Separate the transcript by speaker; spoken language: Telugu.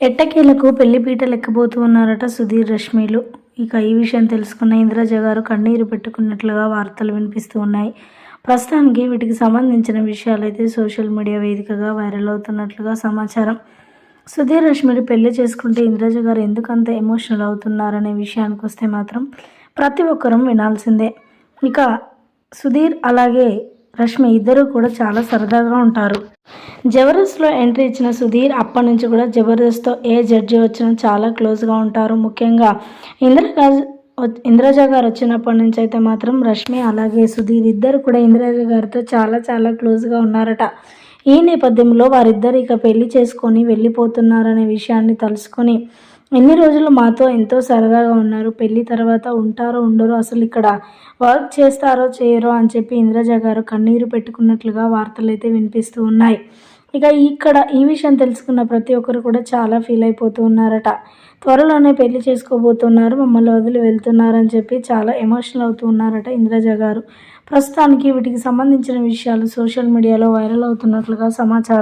Speaker 1: ఎట్టకేలకు పెళ్ళిపీట ఎక్కబోతూ ఉన్నారట సుధీర్ రష్మిలు. ఇక ఈ విషయం తెలుసుకున్న ఇంద్రజ గారు కన్నీరు పెట్టుకున్నట్లుగా వార్తలు వినిపిస్తూ ఉన్నాయి. ప్రస్తుతానికి వీటికి సంబంధించిన విషయాలైతే సోషల్ మీడియా వేదికగా వైరల్ అవుతున్నట్లుగా సమాచారం. సుధీర్ రష్మిలు పెళ్ళి చేసుకుంటే ఇందిరాజ గారు ఎందుకంత ఎమోషనల్ అవుతున్నారనే విషయానికి వస్తే మాత్రం ప్రతి ఒక్కరూ వినాల్సిందే. ఇక సుధీర్ అలాగే రష్మి ఇద్దరు కూడా చాలా సరదాగా ఉంటారు. జబర్దస్త్లో ఎంట్రీ ఇచ్చిన సుధీర్ అప్పటి నుంచి కూడా జబర్దస్త్తో ఏ జడ్జి వచ్చినా చాలా క్లోజ్గా ఉంటారు. ముఖ్యంగా ఇంద్రరాజ్ ఇంద్రజ గారు వచ్చినప్పటి నుంచి అయితే మాత్రం రష్మి అలాగే సుధీర్ ఇద్దరు కూడా ఇంద్రజ గారితో చాలా చాలా క్లోజ్గా ఉన్నారట. ఈ నేపథ్యంలో వారిద్దరు ఇక పెళ్ళి చేసుకొని వెళ్ళిపోతున్నారనే విషయాన్ని తలుసుకొని ఎన్ని రోజులు మాతో ఎంతో సరదాగా ఉన్నారు? పెళ్ళి తర్వాత ఉంటారో ఉండరో అసలు ఇక్కడ వర్క్ చేస్తారో చేయరో అని చెప్పి ఇంద్రజ గారు కన్నీరు పెట్టుకున్నట్లుగా వార్తలు అయితే వినిపిస్తూ ఉన్నాయి. ఇక ఇక్కడ ఈ విషయం తెలుసుకున్న ప్రతి ఒక్కరు కూడా చాలా ఫీల్ అయిపోతూ ఉన్నారట. త్వరలోనే పెళ్ళి చేసుకోబోతున్నారు మమ్మల్ని వదిలి వెళ్తున్నారని చెప్పి చాలా ఎమోషనల్ అవుతూ ఉన్నారట ఇంద్రజ గారు. ప్రస్తుతానికి వీటికి సంబంధించిన విషయాలు సోషల్ మీడియాలో వైరల్ అవుతున్నట్లుగా సమాచారం